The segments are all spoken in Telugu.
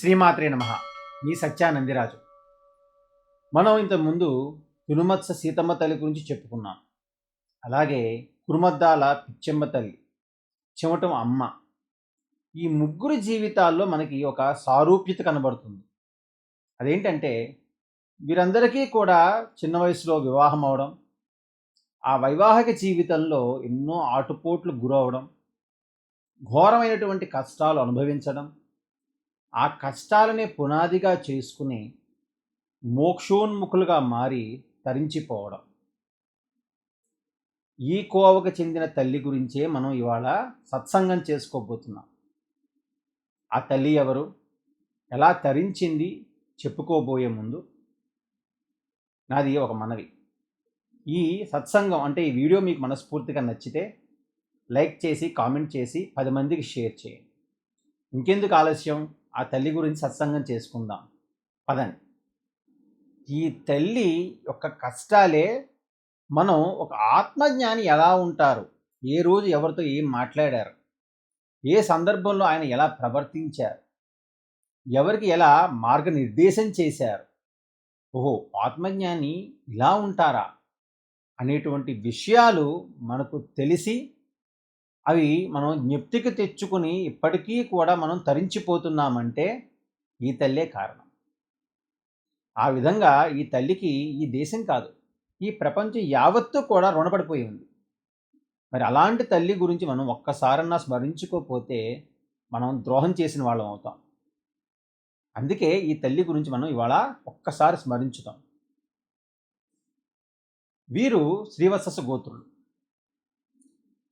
శ్రీమాత్రే నమ. మీ సత్యానందిరాజు. మనం ఇంతకుముందు తిరుమత్స సీతమ్మ తల్లి గురించి చెప్పుకున్నాం. అలాగే కురుమద్దాల పిచ్చమ్మ తల్లి చెమటం అమ్మ. ఈ ముగ్గురు జీవితాల్లో మనకి ఒక సారూప్యత కనబడుతుంది. అదేంటంటే వీరందరికీ కూడా చిన్న వయసులో వివాహం అవడం ఆ వైవాహిక జీవితంలో ఎన్నో ఆటుపోట్లు గురవడం ఘోరమైనటువంటి కష్టాలు అనుభవించడం ఆ కష్టాలనే పునాదిగా చేసుకుని మోక్షోన్ముఖులుగా మారి తరించిపోవడం. ఈ కోవకు చెందిన తల్లి గురించే మనం ఇవాళ సత్సంగం చేసుకోబోతున్నాం. ఆ తల్లి ఎవరు? ఎలా తరించింది? చెప్పుకోబోయే ముందు నాది ఒక మనవి. ఈ సత్సంగం అంటే ఈ వీడియో మీకు మనస్ఫూర్తిగా నచ్చితే లైక్ చేసి కామెంట్ చేసి పది మందికి షేర్ చేయండి. ఇంకెందుకు ఆలస్యం? ఆ తల్లి గురించి సత్సంగం చేసుకుందాం. పదండి. ఈ తల్లి యొక్క కష్టాలే మనం ఒక ఆత్మజ్ఞాని ఎలా ఉంటారు? ఏ రోజు ఎవరితో ఏం మాట్లాడారు? ఏ సందర్భంలో ఆయన ఎలా ప్రవర్తించారు? ఎవరికి ఎలా మార్గనిర్దేశం చేశారు? ఓహో ఆత్మజ్ఞాని ఇలా ఉంటారా? అనేటువంటి విషయాలు మనకు తెలిసి అవి మనం జ్ఞప్తికి తెచ్చుకుని ఇప్పటికీ కూడా మనం తరించిపోతున్నామంటే ఈ తల్లే కారణం. ఆ విధంగా ఈ తల్లికి ఈ దేశం కాదు ఈ ప్రపంచం యావత్తు కూడా రుణపడిపోయి ఉంది. మరి అలాంటి తల్లి గురించి మనం ఒక్కసారన్నా స్మరించుకోకపోతే మనం ద్రోహం చేసిన వాళ్ళం అవుతాం. అందుకే ఈ తల్లి గురించి మనం ఇవాళ ఒక్కసారి స్మరించుతాం. వీరు శ్రీవత్సస గోత్రులు.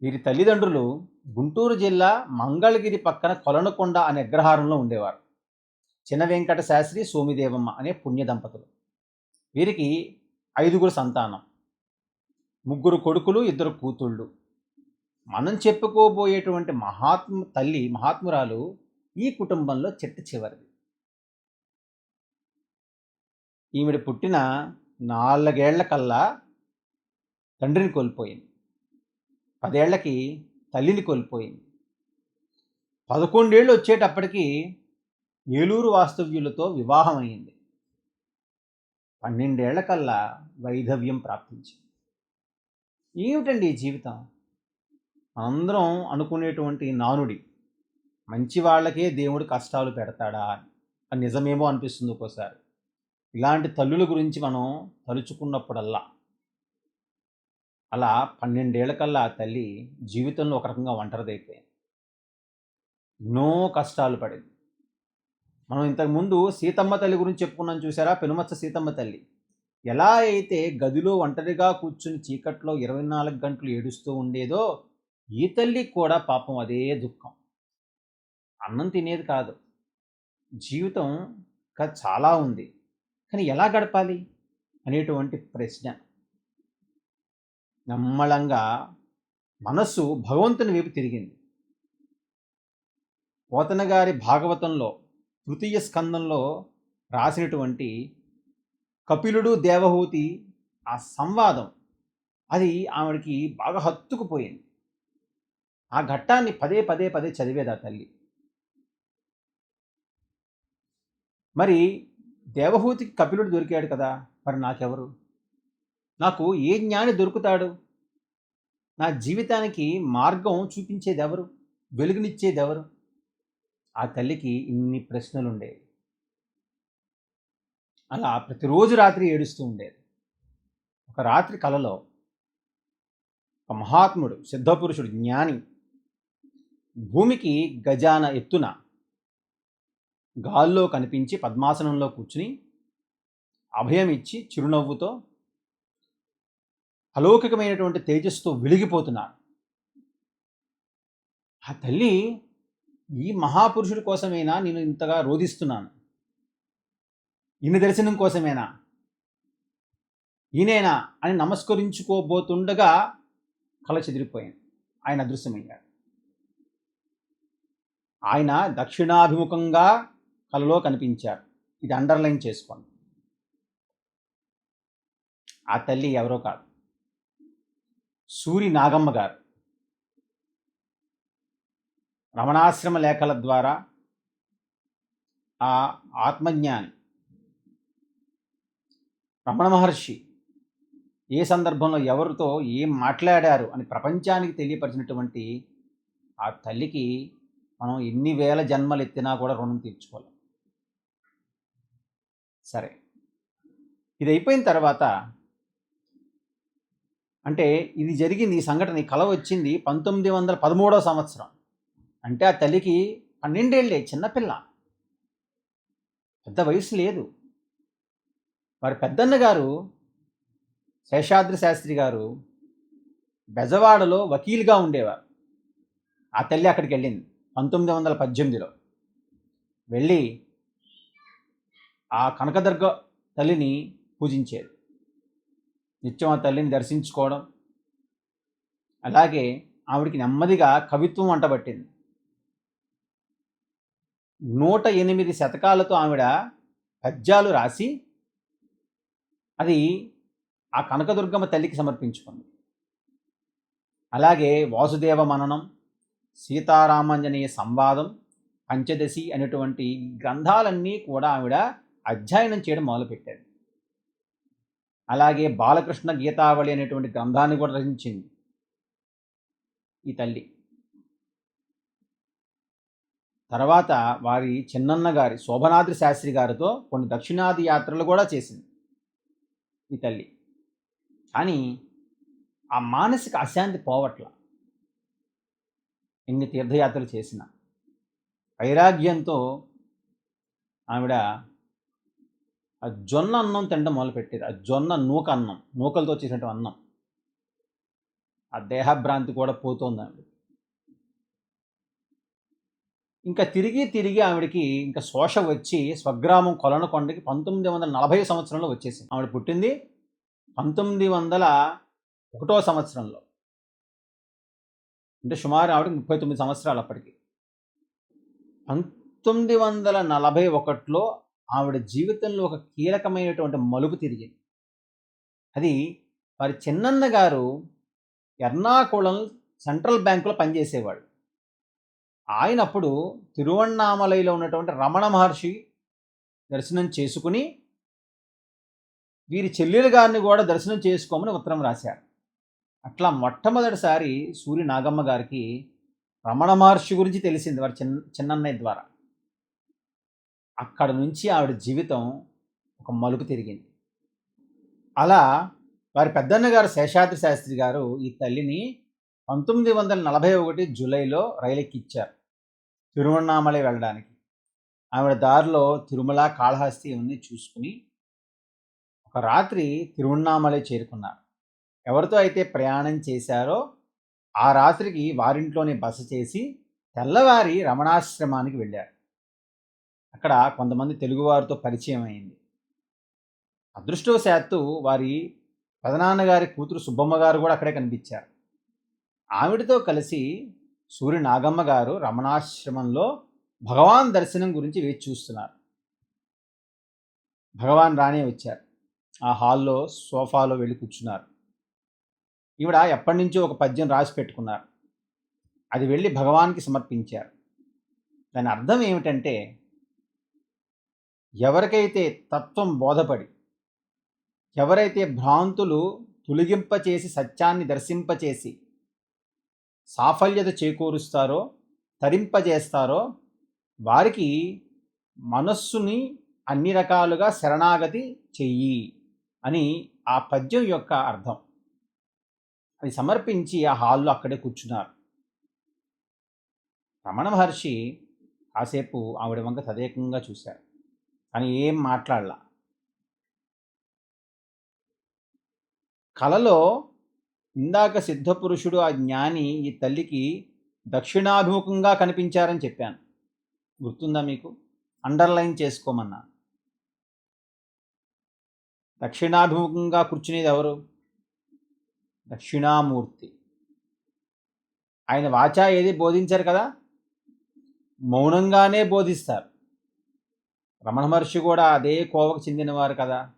వీరి తల్లిదండ్రులు గుంటూరు జిల్లా మంగళగిరి పక్కన కొలనుకొండ అనే అగ్రహారంలో ఉండేవారు. చిన్న వెంకట శాస్త్రి సోమిదేవమ్మ అనే పుణ్య దంపతులు. వీరికి ఐదుగురు సంతానం. ముగ్గురు కొడుకులు ఇద్దరు కూతుళ్ళు. మనం చెప్పుకోబోయేటువంటి మహాత్మ తల్లి మహాత్మురాలు ఈ కుటుంబంలో చెట్టు చివరిది. ఈవిడ పుట్టిన నాలుగేళ్ళ కల్లా తండ్రిని కోల్పోయింది. పదేళ్ళకి తల్లిని కోల్పోయింది. పదకొండేళ్ళు వచ్చేటప్పటికి ఏలూరు వాస్తవ్యులతో వివాహం అయింది పన్నెండేళ్ళ కల్లా వైధవ్యం ప్రాప్తించింది. ఏమిటండి జీవితం? అందరం అనుకునేటువంటి నానుడి. మంచి వాళ్ళకే దేవుడు కష్టాలు పెడతాడా అని. నిజమేమో అనిపిస్తుంది ఒక్కోసారి. ఇలాంటి తల్లుల గురించి మనం తలుచుకున్నప్పుడల్లా. అలా పన్నెండేళ్ళకల్లా ఆ తల్లి జీవితంలో ఒక రకంగా ఒంటరిదైపోయింది. ఎన్నో కష్టాలు పడింది. మనం ఇంతకుముందు సీతమ్మ తల్లి గురించి చెప్పుకున్నాం చూసారా? పెనుమత్స సీతమ్మ తల్లి. ఎలా అయితే గదిలో ఒంటరిగా కూర్చుని చీకట్లో ఇరవై నాలుగు గంటలు ఏడుస్తూ ఉండేదో ఈ తల్లికి కూడా పాపం అదే దుఃఖం. అన్నం తినేది కాదు. జీవితం ఇంకా చాలా ఉంది. కానీ ఎలా గడపాలి అనేటువంటి ప్రశ్న. నమ్మళంగా మనస్సు భగవంతుని వైపు తిరిగింది. పోతనగారి భాగవతంలో తృతీయ స్కందంలో రాసినటువంటి కపిలుడు దేవహూతి ఆ సంవాదం అది ఆవిడకి బాగా హత్తుకుపోయింది. ఆ ఘట్టాన్ని పదే పదే పదే చదివేది ఆ తల్లి. మరి దేవహూతికి కపిలుడు దొరికాడు కదా మరి నాకెవరు? నాకు ఏ జ్ఞాని దొరుకుతాడు? నా జీవితానికి మార్గం చూపించేదెవరు? వెలుగునిచ్చేదెవరు? ఆ తల్లికి ఇన్ని ప్రశ్నలు ఉండేవి అలా ప్రతిరోజు రాత్రి ఏడుస్తూ ఉండేది. ఒక రాత్రి కలలో ఒక మహాత్ముడు సిద్ధపురుషుడు జ్ఞాని భూమికి గజాన ఎత్తున గాల్లో కనిపించి పద్మాసనంలో కూర్చుని అభయం ఇచ్చి చిరునవ్వుతో అలౌకికమైనటువంటి తేజస్సుతో వెలిగిపోతున్నాడు. ఆ తల్లి ఈ మహాపురుషుడి కోసమేనా నేను ఇంతగా రోధిస్తున్నాను? ఈయన దర్శనం కోసమేనా? ఈయనేనా అని నమస్కరించుకోబోతుండగా కళ చెదిరిపోయింది. ఆయన అదృశ్యమయ్యాడు. ఆయన దక్షిణాభిముఖంగా కలలో కనిపించారు. ఇది అండర్లైన్ చేసుకోండి. ఆ తల్లి ఎవరో కాదు. సూరి నాగమ్మ గారు. రమణాశ్రమ లేఖల ద్వారా ఆ ఆత్మజ్ఞాని రమణ మహర్షి ఏ సందర్భంలో ఎవరితో ఏం మాట్లాడారు అని ప్రపంచానికి తెలియపరిచినటువంటి ఆ తల్లికి మనం ఎన్ని వేల జన్మలు ఎత్తినా కూడా రుణం తీర్చుకోలేం. సరే. ఇది అయిపోయిన తర్వాత అంటే ఇది జరిగింది ఈ సంఘటన ఈ కళ వచ్చింది పంతొమ్మిది వందల పదమూడవ సంవత్సరం. అంటే ఆ తల్లికి పన్నెండేళ్ళే చిన్నపిల్ల పెద్ద వయసు లేదు. వారి పెద్దన్న గారు శేషాద్రి శాస్త్రి గారు బెజవాడలో వకీలుగా ఉండేవారు. ఆ తల్లి అక్కడికి వెళ్ళింది పంతొమ్మిది వందల పద్దెనిమిదిలో. వెళ్ళి ఆ కనకదుర్గ తల్లిని పూజించేది. నిత్యం ఆ తల్లిని దర్శించుకోవడం. అలాగే ఆవిడికి నెమ్మదిగా కవిత్వం అంటబట్టింది నూట ఎనిమిది శతకాలతో ఆవిడ పద్యాలు రాసి అది ఆ కనకదుర్గమ్మ తల్లికి సమర్పించుకుంది. అలాగే వాసుదేవ మననం సీతారామాంజనేయ సంవాదం పంచదశి అనేటువంటి గ్రంథాలన్నీ కూడా ఆవిడ అధ్యయనం చేయడం మొదలుపెట్టారు. అలాగే బాలకృష్ణ గీతావళి అనేటువంటి గ్రంథాన్ని కూడా రచించింది ఈ తల్లి. తర్వాత వారి చిన్నన్న గారి శోభనాద్రి శాస్త్రి గారితో కొన్ని దక్షిణాది యాత్రలు కూడా చేసింది ఈ తల్లి. కానీ ఆ మానసిక అశాంతి పోవట్ల. ఎన్ని తీర్థయాత్రలు చేసిన. వైరాగ్యంతో ఆవిడ ఆ జొన్న అన్నం తినడం మొదలుపెట్టేది ఆ జొన్న నూక అన్నం నూకలతో చేసినటువంటి అన్నం. ఆ దేహభ్రాంతి కూడా పోతుంది ఆవిడ ఇంకా తిరిగి తిరిగి ఆవిడకి ఇంకా శోష వచ్చి స్వగ్రామం కొలనకొండకి పంతొమ్మిది వందల నలభై సంవత్సరంలో వచ్చేసింది. ఆవిడ పుట్టింది పంతొమ్మిది వందల ఒకటో సంవత్సరంలో. అంటే సుమారు ఆవిడ ముప్పై తొమ్మిది సంవత్సరాలు అప్పటికి. పంతొమ్మిది వందల నలభై ఒకటిలో ఆవిడ జీవితంలో ఒక కీలకమైనటువంటి మలుపు తిరిగింది. అది వారి చిన్నన్న గారు ఎర్నాకుళం సెంట్రల్ బ్యాంకులో పనిచేసేవాడు. ఆయన అప్పుడు తిరువణ్ణామలైలో ఉన్నటువంటి రమణ మహర్షి దర్శనం చేసుకుని వీరి చెల్లెలు గారిని కూడా దర్శనం చేసుకోమని ఉత్తరం రాశారు. అట్లా మొట్టమొదటిసారి సూర్య నాగమ్మ గారికి రమణ మహర్షి గురించి తెలిసింది వారి చిన్న చిన్నన్నయ్య ద్వారా. అక్కడ నుంచి ఆవిడ జీవితం ఒక మలుపు తిరిగింది. అలా వారి పెద్దన్న గారు శేషాద్రి శాస్త్రి గారు ఈ తల్లిని పంతొమ్మిది వందల నలభై ఒకటి జూలైలో రైలెక్కిచ్చారు తిరువణామలై వెళ్ళడానికి. ఆవిడ దారిలో తిరుమల కాళహస్తి ఇవన్నీ చూసుకుని ఒక రాత్రి తిరువణామలై చేరుకున్నారు. ఎవరితో అయితే ప్రయాణం చేశారో ఆ రాత్రికి వారింట్లోనే బస చేసి తెల్లవారి రమణాశ్రమానికి వెళ్ళారు. అక్కడ కొంతమంది తెలుగువారితో పరిచయం అయింది. అదృష్టవశాత్తు వారి పెదనాన్నగారి కూతురు సుబ్బమ్మ గారు కూడా అక్కడే కనిపించారు. ఆవిడతో కలిసి సూర్య నాగమ్మ గారు రమణాశ్రమంలో భగవాన్ దర్శనం గురించి వేచి చూస్తున్నారు. భగవాన్ రానే వచ్చారు. ఆ హాల్లో సోఫాలో వెళ్ళి కూర్చున్నారు. ఈవిడ ఎప్పటి నుంచో ఒక పద్యం రాసి పెట్టుకున్నారు. అది వెళ్ళి భగవాన్కి సమర్పించారు. దాని అర్థం ఏమిటంటే ఎవరికైతే తత్వం బోధపడి ఎవరైతే భ్రాంతులు తొలగింపచేసి సత్యాన్ని దర్శింపచేసి సాఫల్యత చేకూరుస్తారో తరింపజేస్తారో వారికి మనస్సుని అన్ని రకాలుగా శరణాగతి చెయ్యి అని ఆ పద్యం యొక్క అర్థం. అది సమర్పించి ఆ హాల్లో అక్కడే కూర్చున్నారు. రమణ మహర్షి కాసేపు ఆవిడ వంక తదేకంగా చూశారు. అని ఏం మాట్లాడలా. కలలో ఇందాక సిద్ధపురుషుడు ఆ జ్ఞాని ఈ తల్లికి దక్షిణాభిముఖంగా కనిపించారని చెప్పాను. గుర్తుందా మీకు? అండర్లైన్ చేసుకోమన్నా దక్షిణాభిముఖంగా కూర్చునేది ఎవరు? దక్షిణామూర్తి. ఆయన వాచా ఏది బోధించారు కదా? మౌనంగానే బోధిస్తారు. రమణ మహర్షి కూడా అదే కోవకు చెందినవారు కదా.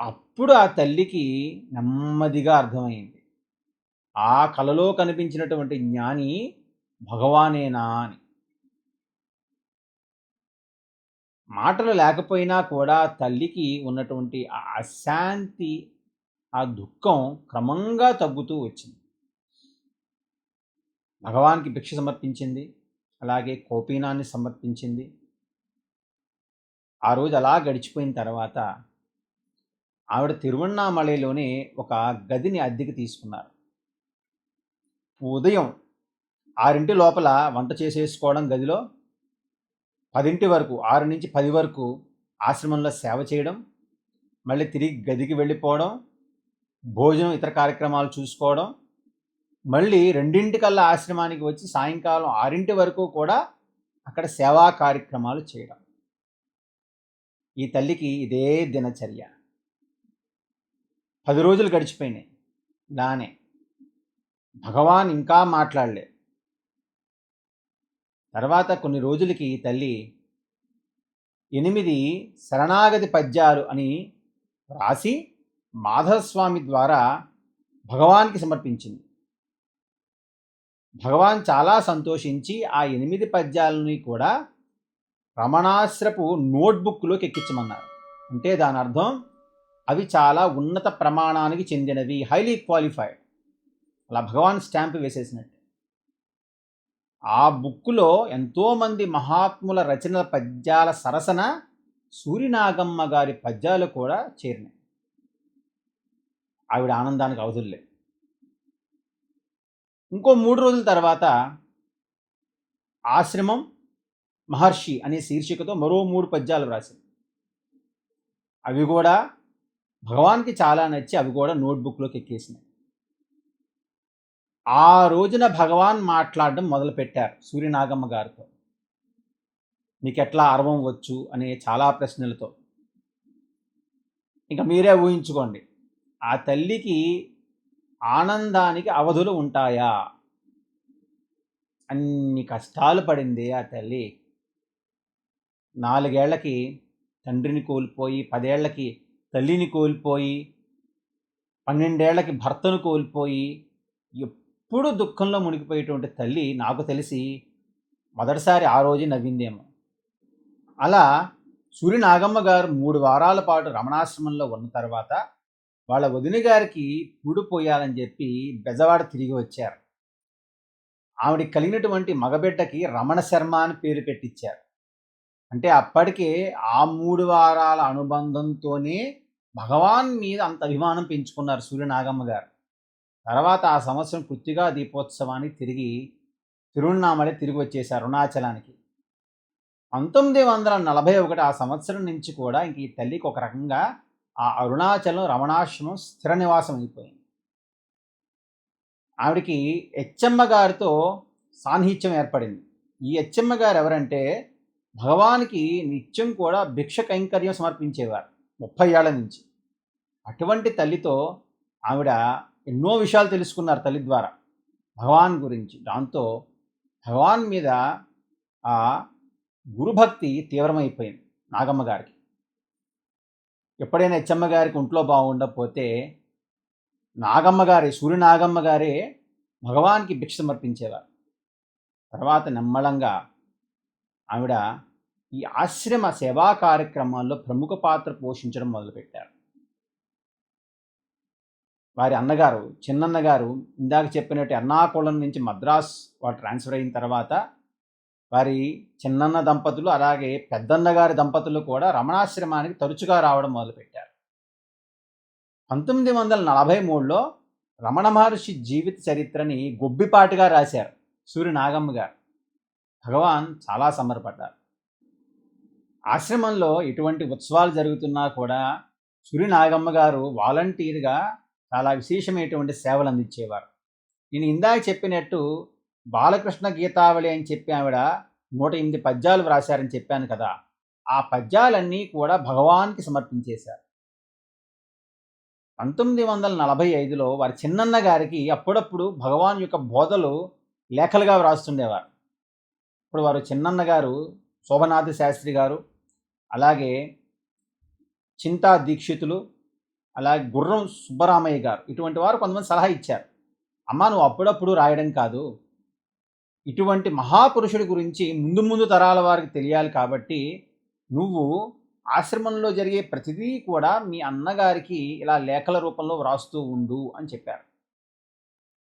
అప్పుడు ఆ తల్లికి నెమ్మదిగా అర్థమైంది. ఆ కలలో కనిపించినటువంటి జ్ఞాని భగవానేనా అని. మాటలు లేకపోయినా కూడా తల్లికి ఉన్నటువంటి ఆ అశాంతి ఆ దుఃఖం క్రమంగా తగ్గుతూ వచ్చింది. భగవాన్కి భిక్ష సమర్పించింది. అలాగే కోపీనాన్ని సమర్పించింది. ఆ రోజు అలా గడిచిపోయిన తర్వాత ఆవిడ తిరువണ്ണామలైలోనే ఒక గదిని అద్దెకి తీసుకున్నారు. ఉదయం ఆరింటి లోపల వంట చేసేసుకోవడం గదిలో పదింటి వరకు ఆరు నుంచి పది వరకు ఆశ్రమంలో సేవ చేయడం మళ్ళీ తిరిగి గదికి వెళ్ళిపోవడం భోజనం ఇతర కార్యక్రమాలు చూసుకోవడం మళ్ళీ రెండింటికల్లా ఆశ్రమానికి వచ్చి సాయంకాలం ఆరింటి వరకు కూడా అక్కడ సేవా కార్యక్రమాలు చేయడం. ఈ తల్లికి ఇదే దినచర్య. పది రోజులు గడిచిపోయినాయి. దానే భగవాన్ ఇంకా మాట్లాడలే. తర్వాత కొన్ని రోజులకి ఈ తల్లి ఎనిమిది శరణాగతి పద్యాలు అని రాసి మాధవస్వామి ద్వారా భగవాన్కి సమర్పించింది. భగవాన్ చాలా సంతోషించి ఆ ఎనిమిది పద్యాలని కూడా రమణాశ్రపు నోట్బుక్లోకి ఎక్కించమన్నారు. అంటే దాని అర్థం అవి చాలా ఉన్నత ప్రమాణానికి చెందినవి హైలీ క్వాలిఫైడ్ అలా భగవాన్ స్టాంప్ వేసేసినట్టు. ఆ బుక్కులో ఎంతోమంది మహాత్ముల రచనల పద్యాల సరసన సూర్యనాగమ్మ గారి పద్యాలు కూడా చేరినాయి. ఆవిడ ఆనందానికి అవధుల్లే ఇంకో మూడు రోజుల తర్వాత ఆశ్రమం మహర్షి అనే శీర్షికతో మరో మూడు పద్యాలు రాసింది అవి కూడా భగవాన్కి చాలా నచ్చి అవి కూడా నోట్బుక్లోకి ఎక్కేసినాయి. ఆ రోజున భగవాన్ మాట్లాడడం మొదలుపెట్టారు సూర్యనాగమ్మ గారితో. మీకు ఎట్లా అర్వం వచ్చు అనే చాలా ప్రశ్నలతో. ఇంకా మీరే ఊహించుకోండి. ఆ తల్లికి ఆనందానికి అవధులు ఉంటాయా? అన్ని కష్టాలు పడింది ఆ తల్లి. నాలుగేళ్ళకి తండ్రిని కోల్పోయి పదేళ్ళకి తల్లిని కోల్పోయి పన్నెండేళ్ళకి భర్తను కోల్పోయి ఎప్పుడు దుఃఖంలో మునిగిపోయేటువంటి తల్లి నాకు తెలిసి మొదటిసారి ఆ రోజు నవ్విందేమో. అలా సూర్యనాగమ్మ గారు మూడు వారాల పాటు రమణాశ్రమంలో ఉన్న తర్వాత వాళ్ళ వదిన గారికి పూడిపోయాలని చెప్పి బెజవాడ తిరిగి వచ్చారు. ఆవిడకి కలిగినటువంటి మగబిడ్డకి రమణ శర్మ అని పేరు పెట్టించారు అంటే అప్పటికే ఆ మూడు వారాల అనుబంధంతోనే భగవాన్ మీద అంత అభిమానం పెంచుకున్నారు సూర్యనాగమ్మ గారు. తర్వాత ఆ సంవత్సరం కృత్తిగా దీపోత్సవానికి తిరిగి తిరువణామలై తిరిగి వచ్చేశారు అరుణాచలానికి. పంతొమ్మిది వందల నలభై ఒకటి ఆ సంవత్సరం నుంచి కూడా ఇంక ఈ తల్లికి ఒక రకంగా ఆ అరుణాచలం రమణాశ్రమం స్థిర నివాసం అయిపోయింది. ఆవిడికి హెచ్చమ్మ గారితో సాన్నిహిత్యం ఏర్పడింది. ఈ హెచ్చమ్మ గారు ఎవరంటే భగవానికి నిత్యం కూడా భిక్ష కైంకర్యం సమర్పించేవారు ముప్పై ఏళ్ళ నుంచి. అటువంటి తల్లితో ఆవిడ ఎన్నో విషయాలు తెలుసుకున్నారు తల్లి ద్వారా. భగవాన్ గురించి దాంతో భగవాన్ మీద ఆ గురుభక్తి తీవ్రమైపోయింది నాగమ్మ గారికి. ఎప్పుడైనా హెచ్చమ్మ గారికి ఒంట్లో బాగుండకపోతే నాగమ్మ గారి సూర్యనాగమ్మ గారే భగవాన్కి భిక్ష సమర్పించేవారు. తర్వాత నిమ్మళంగా ఆవిడ ఈ ఆశ్రమ సేవా కార్యక్రమాల్లో ప్రముఖ పాత్ర పోషించడం మొదలుపెట్టారు. వారి అన్నగారు చిన్నన్నగారు ఇందాక చెప్పినట్టు ఎర్నాకుళం నుంచి మద్రాస్ వారు ట్రాన్స్ఫర్ అయిన తర్వాత వారి చిన్నన్న దంపతులు అలాగే పెద్దన్న గారి దంపతులు కూడా రమణాశ్రమానికి తరచుగా రావడం మొదలుపెట్టారు. పంతొమ్మిది వందల నలభై మూడులో రమణ మహర్షి జీవిత చరిత్రని గొబ్బిపాటిగా రాశారు సూర్య నాగమ్మ గారు. భగవాన్ చాలా సమరపడ్డారు ఆశ్రమంలో ఎటువంటి ఉత్సవాలు జరుగుతున్నా కూడా సూర్య నాగమ్మ గారు వాలంటీర్గా చాలా విశేషమైనటువంటి సేవలు అందించేవారు. నేను ఇందాక చెప్పినట్టు బాలకృష్ణ గీతావళి అని చెప్పి ఆవిడ నూట ఎనిమిది పద్యాలు వ్రాశారని చెప్పాను కదా ఆ పద్యాలన్నీ కూడా భగవాన్కి సమర్పించేశారు. పంతొమ్మిది వందల నలభై ఐదులో వారి చిన్నన్న గారికి అప్పుడప్పుడు భగవాన్ యొక్క బోధలు లేఖలుగా వ్రాస్తుండేవారు. ఇప్పుడు వారు చిన్నన్న గారు శోభనాథ శాస్త్రి గారు అలాగే చింతా దీక్షితులు అలాగే గుర్రం సుబ్బరామయ్య గారు ఇటువంటి వారు కొంతమంది సలహా ఇచ్చారు. అమ్మ నువ్వు అప్పుడప్పుడు రాయడం కాదు ఇటువంటి మహాపురుషుడి గురించి ముందు ముందు తరాల వారికి తెలియాలి కాబట్టి నువ్వు ఆశ్రమంలో జరిగే ప్రతిదీ కూడా మీ అన్నగారికి ఇలా లేఖల రూపంలో వ్రాస్తూ ఉండు అని చెప్పారు.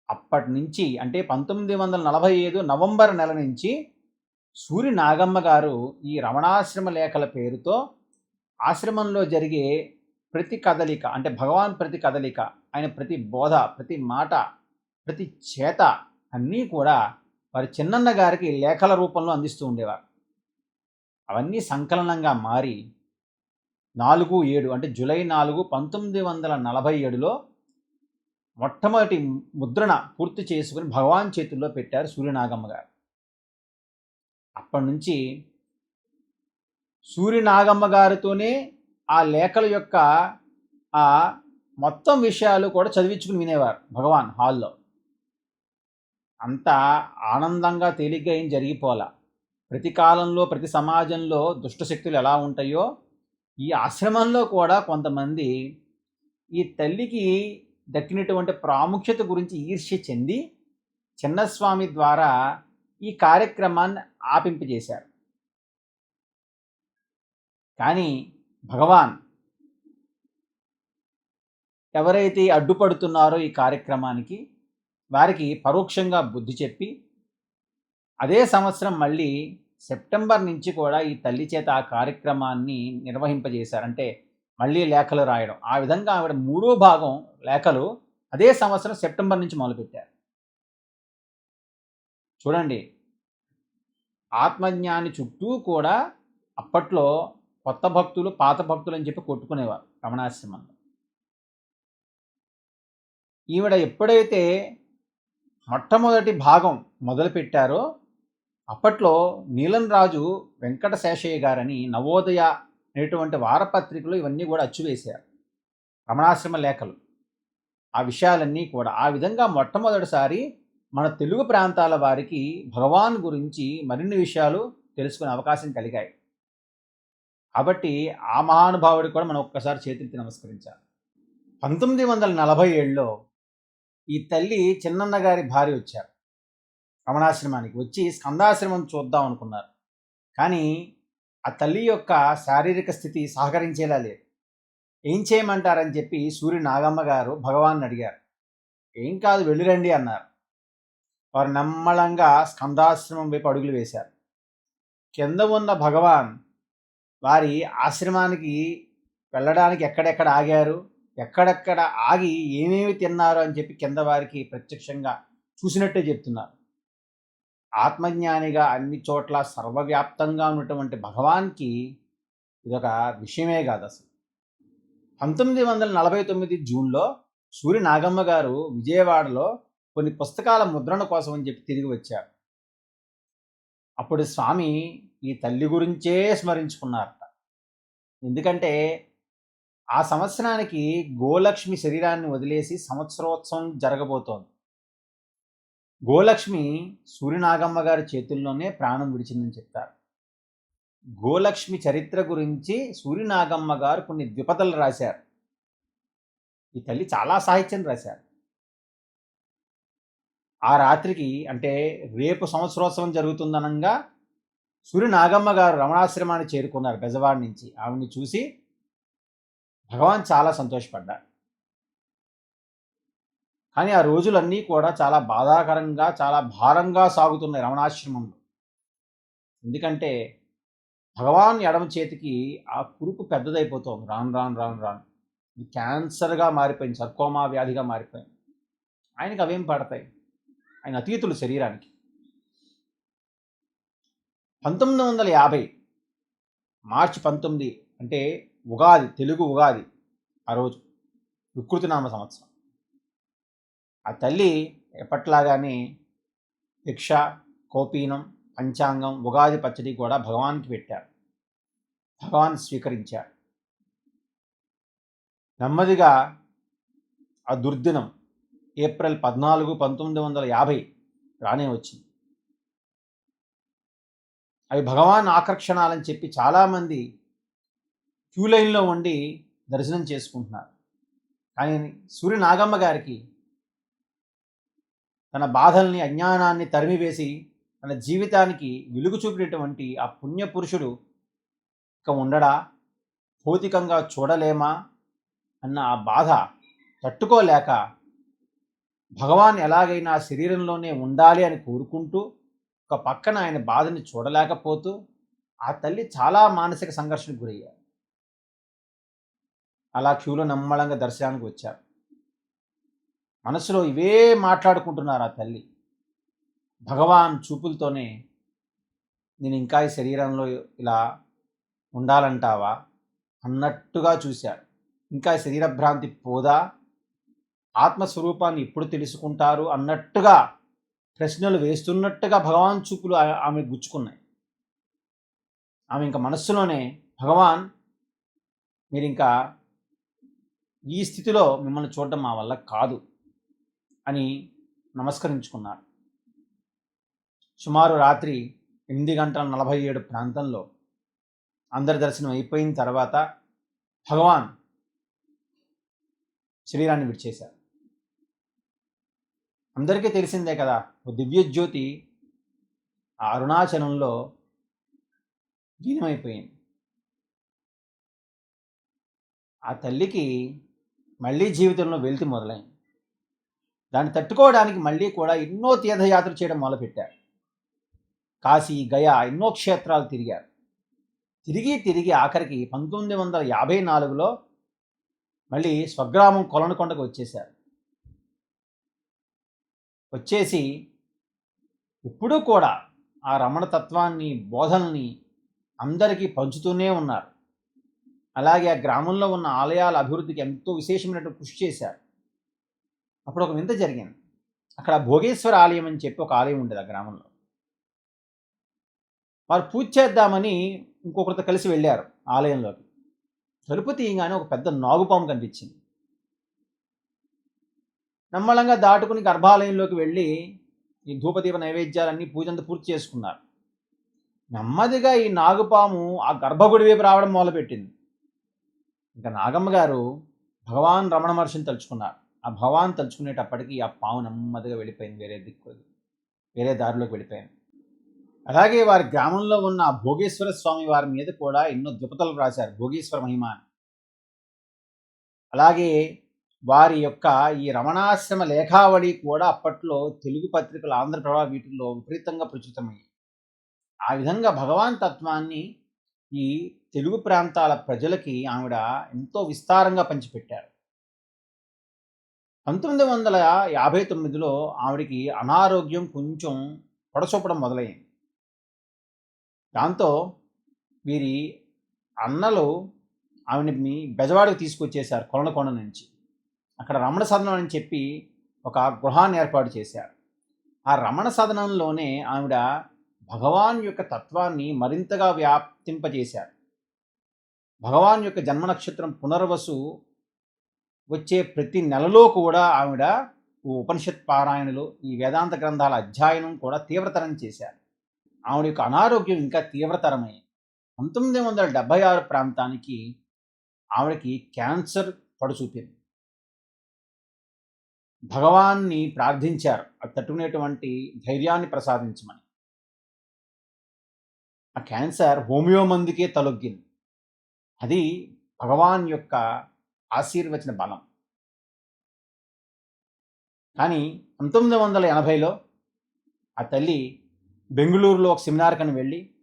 అప్పటి నుంచి అంటే పంతొమ్మిది వందల నలభై ఐదు నవంబర్ నెల నుంచి సూరి నాగమ్మ గారు ఈ రమణాశ్రమ లేఖల పేరుతో ఆశ్రమంలో జరిగే ప్రతి కదలిక అంటే భగవాన్ ప్రతి కదలిక ఆయన ప్రతి బోధ ప్రతి మాట ప్రతి చేత అన్నీ కూడా వారి చిన్నన్న గారికి లేఖల రూపంలో అందిస్తూ ఉండేవారు. అవన్నీ సంకలనంగా మారి నాలుగు ఏడు అంటే జూలై నాలుగు పంతొమ్మిది వందల నలభై ఏడులో మొట్టమొదటి ముద్రణ పూర్తి చేసుకుని భగవాన్ చేతుల్లో పెట్టారు సూర్యనాగమ్మ గారు. అప్పటి నుంచి సూర్యనాగమ్మ గారితోనే ఆ లేఖల యొక్క ఆ మొత్తం విషయాలు కూడా చదివించుకుని వినేవారు భగవాన్ హాల్లో. అంత ఆనందంగా తేలిగ్గా ఏం జరిగిపోలా ప్రతి కాలంలో ప్రతి సమాజంలో దుష్టశక్తులు ఎలా ఉంటాయో ఈ ఆశ్రమంలో కూడా కొంతమంది ఈ తల్లికి దక్కినటువంటి ప్రాముఖ్యత గురించి ఈర్ష్య చెంది చిన్నస్వామి ద్వారా ఈ కార్యక్రమాన్ని ఆపింపజేశారు. కానీ భగవాన్ ఎవరైతే అడ్డుపడుతున్నారో ఈ కార్యక్రమానికి వారికి పరోక్షంగా బుద్ధి చెప్పి అదే సంవత్సరం మళ్ళీ సెప్టెంబర్ నుంచి కూడా ఈ తల్లి చేత ఆ కార్యక్రమాన్ని నిర్వహింపజేశారు. అంటే మళ్ళీ లేఖలు రాయడం. ఆ విధంగా ఆవిడ మూడో భాగం లేఖలు అదే సంవత్సరం సెప్టెంబర్ నుంచి మొదలుపెట్టారు. చూడండి. ఆత్మజ్ఞాని చుట్టూ కూడా అప్పట్లో కొత్త భక్తులు పాత భక్తులు అని చెప్పి కొట్టుకునేవారు రమణాశ్రమంలో. ఈవిడ ఎప్పుడైతే మొట్టమొదటి భాగం మొదలుపెట్టారో అప్పట్లో నీలం రాజు వెంకట శేషయ్య గారని నవోదయ అనేటువంటి వారపత్రికలు ఇవన్నీ కూడా అచ్చువేశారు. రమణాశ్రమ లేఖలు. ఆ విషయాలన్నీ కూడా ఆ విధంగా మొట్టమొదటిసారి మన తెలుగు ప్రాంతాల వారికి భగవాన్ గురించి మరిన్ని విషయాలు తెలుసుకునే అవకాశం కలిగాయి. కాబట్టి ఆ మహానుభావుడికి కూడా మనం ఒక్కసారి చేతులెత్తి నమస్కరించాలి. పంతొమ్మిది వందల నలభై ఏడులో ఈ తల్లి చిన్నన్న గారి భార్య వచ్చారు. రమణాశ్రమానికి వచ్చి స్కందాశ్రమం చూద్దాం అనుకున్నారు. కానీ ఆ తల్లి యొక్క శారీరక స్థితి సహకరించేలా లేదు. ఏం చేయమంటారని చెప్పి సూర్య నాగమ్మ గారు భగవాన్ అడిగారు. ఏం కాదు వెళ్ళిరండి అన్నారు. వారు నమ్మళంగా స్కందాశ్రమం వైపు అడుగులు వేశారు. కింద ఉన్న భగవాన్ వారి ఆశ్రమానికి వెళ్ళడానికి ఎక్కడెక్కడ ఆగారు? ఎక్కడెక్కడ ఆగి ఏమేమి తిన్నారు అని చెప్పి కింద వారికి ప్రత్యక్షంగా చూసినట్టే చెప్తున్నారు. ఆత్మజ్ఞానిగా అన్ని చోట్ల సర్వవ్యాప్తంగా ఉన్నటువంటి భగవాన్కి ఇదొక విషయమే కాదు అసలు. పంతొమ్మిది వందల నలభై తొమ్మిది జూన్లో సూర్య నాగమ్మ గారు విజయవాడలో కొన్ని పుస్తకాల ముద్రణ కోసం అని చెప్పి తిరిగి వచ్చారు. అప్పుడు స్వామి ఈ తల్లి గురించే స్మరించుకున్నారట. ఎందుకంటే ఆ సంవత్సరానికి గోలక్ష్మి శరీరాన్ని వదిలేసి సంవత్సరోత్సవం జరగబోతోంది. గోలక్ష్మి సూర్యనాగమ్మ గారి చేతుల్లోనే ప్రాణం విడిచిందని చెప్తారు. గోలక్ష్మి చరిత్ర గురించి సూర్యనాగమ్మ గారు కొన్ని ద్విపదలు రాశారు. ఈ తల్లి చాలా సాహిత్యం రాశారు. ఆ రాత్రికి అంటే రేపు సంవత్సరోత్సవం జరుగుతుందనంగా సూర్యనాగమ్మ గారు రమణాశ్రమాన్ని చేరుకున్నారు బెజవాడ నుంచి. ఆవిడ్ని చూసి భగవాన్ చాలా సంతోషపడ్డారు కానీ ఆ రోజులన్నీ కూడా చాలా బాధాకరంగా చాలా భారంగా సాగుతున్నాయి రమణాశ్రమంలో. ఎందుకంటే భగవాన్ ఎడమ చేతికి ఆ కురుపు పెద్దదైపోతుంది. రాను రాను రాను రాను. ఇది క్యాన్సర్గా మారిపోయింది సర్కోమా వ్యాధిగా మారిపోయింది. ఆయనకి అవేం పడతాయి? ఆయన అతీతులు శరీరానికి. పంతొమ్మిది వందల యాభై మార్చి పంతొమ్మిది అంటే ఉగాది తెలుగు ఉగాది ఆ రోజు వికృతినామ సంవత్సరం. ఆ తల్లి ఎప్పట్లాగానే భిక్ష కోపీనం పంచాంగం ఉగాది పచ్చడి కూడా భగవాన్కి పెట్టారు. భగవాన్ స్వీకరించారు. నెమ్మదిగా ఆ దుర్దినం ఏప్రిల్ పద్నాలుగు పంతొమ్మిది వందల యాభై రానే వచ్చింది. అవి భగవాన్ ఆకర్షణాలని చెప్పి చాలామంది క్యూ లైన్లో ఉండి దర్శనం చేసుకుంటున్నారు. కానీ సూర్య నాగమ్మ గారికి తన బాధల్ని అజ్ఞానాన్ని తరిమివేసి తన జీవితానికి వెలుగు చూపినటువంటి ఆ పుణ్య పురుషుడు ఇక ఉండడా? భౌతికంగా చూడలేమా? అన్న ఆ బాధ తట్టుకోలేక భగవాన్ ఎలాగైనా శరీరంలోనే ఉండాలి అని కోరుకుంటూ ఒక పక్కన ఆయన బాధని చూడలేకపోతూ ఆ తల్లి చాలా మానసిక సంఘర్షణకు గురయ్యారు అలా క్యూలో నమ్మళంగా దర్శనానికి వచ్చారు. మనసులో ఇవే మాట్లాడుకుంటున్నారు ఆ తల్లి. భగవాన్ చూపులతోనే నేను ఇంకా ఈ శరీరంలో ఇలా ఉండాలంటావా అన్నట్టుగా చూశాడు. ఇంకా శరీర భ్రాంతి పోదా? ఆత్మస్వరూపాన్ని ఎప్పుడు తెలుసుకుంటారు అన్నట్టుగా ప్రశ్నలు వేస్తున్నట్టుగా భగవాన్ చూపులు ఆమె గుచ్చుకున్నాయి. ఆమె ఇంకా మనస్సులోనే భగవాన్ మీరు ఇంకా ఈ స్థితిలో మిమ్మల్ని చూడటం మా వల్ల కాదు అని నమస్కరించుకున్నారు. సుమారు రాత్రి ఎనిమిది గంటల నలభై ఏడు ప్రాంతంలో అందరి దర్శనం అయిపోయిన తర్వాత భగవాన్ శరీరాన్ని విడిచేశారు. అందరికీ తెలిసిందే కదా ఓ దివ్యజ్యోతి ఆ అరుణాచలంలో లీనమైపోయింది ఆ తల్లికి మళ్ళీ జీవితంలో వెళ్తి మొదలైంది. దాన్ని తట్టుకోవడానికి మళ్ళీ కూడా ఎన్నో తీర్థయాత్ర చేయడం మొదలుపెట్టారు. కాశీ గయా ఎన్నో క్షేత్రాలు తిరిగారు. తిరిగి తిరిగి ఆఖరికి పంతొమ్మిది వందల యాభై నాలుగులో మళ్ళీ స్వగ్రామం కొలనకొండకు వచ్చేశారు. వచ్చేసి ఇప్పుడు కూడా ఆ రమణ తత్వాన్ని బోధనల్ని అందరికీ పంచుతూనే ఉన్నారు. అలాగే ఆ గ్రామంలో ఉన్న ఆలయాల అభివృద్ధికి ఎంతో విశేషమైనటువంటి కృషి చేశారు. అప్పుడు ఒక వింత జరిగింది. అక్కడ భోగేశ్వర ఆలయం అని చెప్పి ఒక ఆలయం ఉండేది ఆ గ్రామంలో. వారు పూజ చేద్దామని ఇంకొకరితో కలిసి వెళ్ళారు ఆలయంలోకి. తలుపు తీయగానే ఒక పెద్ద నాగుపాము కనిపించింది. నమ్మలంగా దాటుకుని గర్భాలయంలోకి వెళ్ళి ఈ ధూపదీప నైవేద్యాలన్నీ పూజంతా పూర్తి చేసుకున్నారు. నెమ్మదిగా ఈ నాగుపాము ఆ గర్భగుడి వైపు రావడం మొదలుపెట్టింది. ఇంకా నాగమ్మ గారు భగవాన్ రమణ మహర్షిని తలుచుకున్నారు. ఆ భగవాన్ తలుచుకునేటప్పటికి ఆ పాము నెమ్మదిగా వెళ్ళిపోయింది వేరే దిక్కు వేరే దారిలోకి వెళ్ళిపోయింది అలాగే వారి గ్రామంలో ఉన్న భోగేశ్వర స్వామి వారి మీద కూడా ఎన్నో ద్రుపతలు రాశారు భోగేశ్వర మహిమ అలాగే వారి యొక్క ఈ రమణాశ్రమ లేఖావళి కూడా అప్పట్లో తెలుగు పత్రికలు ఆంధ్రప్రభ వీటిల్లో విపరీతంగా ప్రచురితమయ్యాయి. ఆ విధంగా భగవాన్ తత్వాన్ని ఈ తెలుగు ప్రాంతాల ప్రజలకి ఆవిడ ఎంతో విస్తారంగా పంచిపెట్టారు. పంతొమ్మిది వందల యాభై తొమ్మిదిలో ఆవిడికి అనారోగ్యం కొంచెం పొడచూపడం మొదలైంది. దాంతో వీరి అన్నలు ఆవిడని బెజవాడకు తీసుకొచ్చేశారు కొలనకొండ నుంచి. అక్కడ రమణ సదనం అని చెప్పి ఒక గృహాన్ని ఏర్పాటు చేశారు. ఆ రమణ సదనంలోనే ఆవిడ భగవాన్ యొక్క తత్వాన్ని మరింతగా వ్యాప్తింపజేశారు భగవాన్ యొక్క జన్మ నక్షత్రం పునర్వసు వచ్చే ప్రతి నెలలో కూడా ఆవిడ ఉపనిషత్ పారాయణలు ఈ వేదాంత గ్రంథాల అధ్యయనం కూడా తీవ్రతరం చేశారు. ఆవిడ యొక్క అనారోగ్యం ఇంకా తీవ్రతరమై. పంతొమ్మిది వందల డెబ్భై ఆరు ప్రాంతానికి ఆవిడకి క్యాన్సర్ పడుచూపింది భగవాన్ని ప్రార్థించారు. అది తట్టుకునేటువంటి ధైర్యాన్ని ప్రసాదించమని. ఆ క్యాన్సర్ హోమియో మందుకే తలొగ్గింది. అది భగవాన్ యొక్క ఆశీర్వచన బలం. కానీ పంతొమ్మిది వందల ఎనభైలో ఆ తల్లి బెంగళూరులో ఒక సెమినార్ కని వెళ్ళి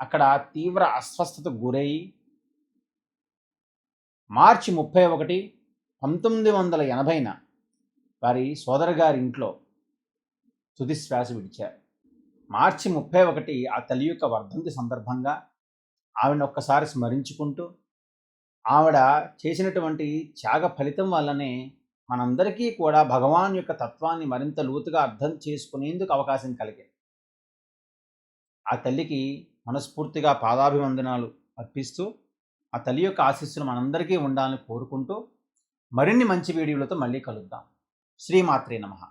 అక్కడ తీవ్ర అస్వస్థతకు గురయ్యి మార్చి ముప్పై ఒకటి పంతొమ్మిది వందల ఎనభైన వారి సోదరు గారి ఇంట్లో తుది శ్వాస విడిచారు. మార్చి ముప్పై ఒకటి ఆ తల్లి యొక్క వర్ధంతి సందర్భంగా ఆవిడ ఒక్కసారి స్మరించుకుంటూ ఆవిడ చేసినటువంటి త్యాగ ఫలితం వల్లనే మనందరికీ కూడా భగవాన్ యొక్క తత్వాన్ని మరింత లోతుగా అర్థం చేసుకునేందుకు అవకాశం కలిగింది. ఆ తల్లికి మనస్ఫూర్తిగా పాదాభివందనాలు అర్పిస్తూ ఆ తల్లి యొక్క ఆశీస్సులు మనందరికీ ఉండాలని కోరుకుంటూ మరిన్ని మంచి వీడియోలతో మళ్ళీ కలుద్దాం. శ్రీమాత్రే నమః.